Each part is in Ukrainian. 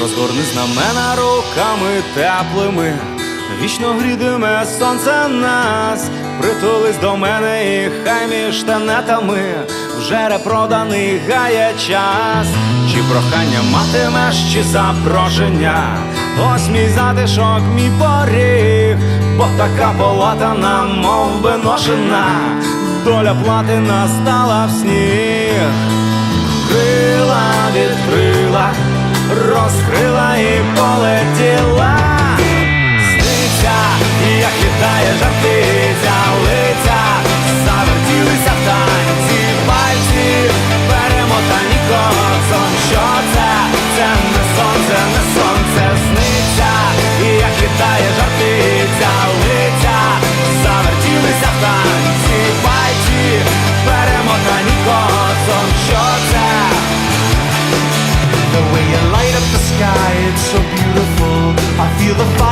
Розгорни знамена руками теплими, вічно грідиме сонце нас, притулись до мене і хай між тенетами вже репроданий гає час, чи прохання матимеш, чи запрошення, ось мій затишок, мій поріг, бо така полатана, мов би ношена, доля плати настала в сніг. Крила відкрила, розкрила і полетіла.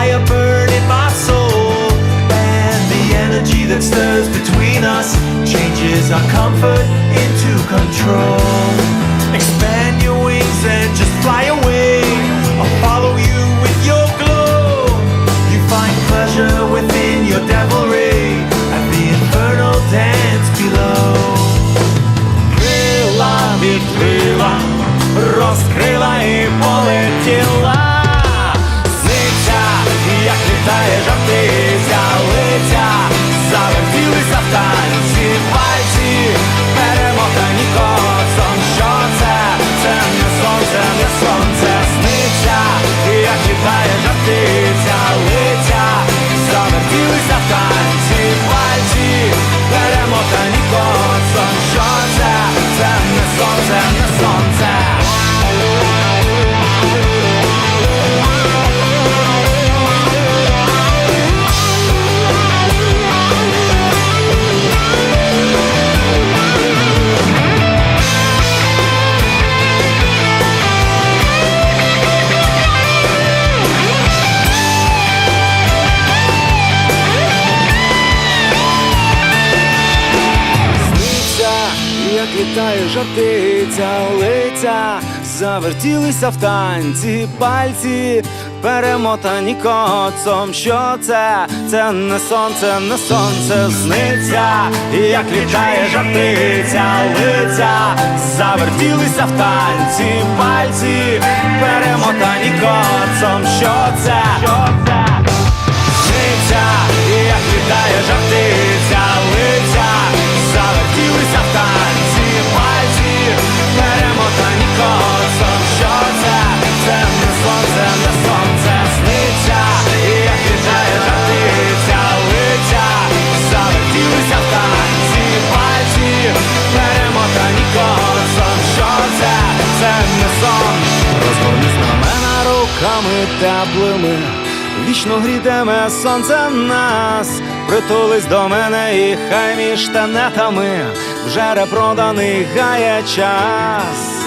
fire burn in my soul. And the energy that stirs between us changes our comfort into control. Expand your wings and just fly away. I'll follow you with your glow. You find pleasure within your devilry at the infernal dance below. крила відкрила, розкрила і полетіла. Не сонце, не сонце. Жартиця, лиця, завертілися в танці, пальці, перемотані коцом. Що це? Це не сонце, не сонце сниться, як літає жартиця, лиця, завертілися в танці, пальці, перемотані коцом. Що це? Руками теплими. Вічно грітиме сонце нас, притулись до мене і хай між тенетами вже репроданий гає час.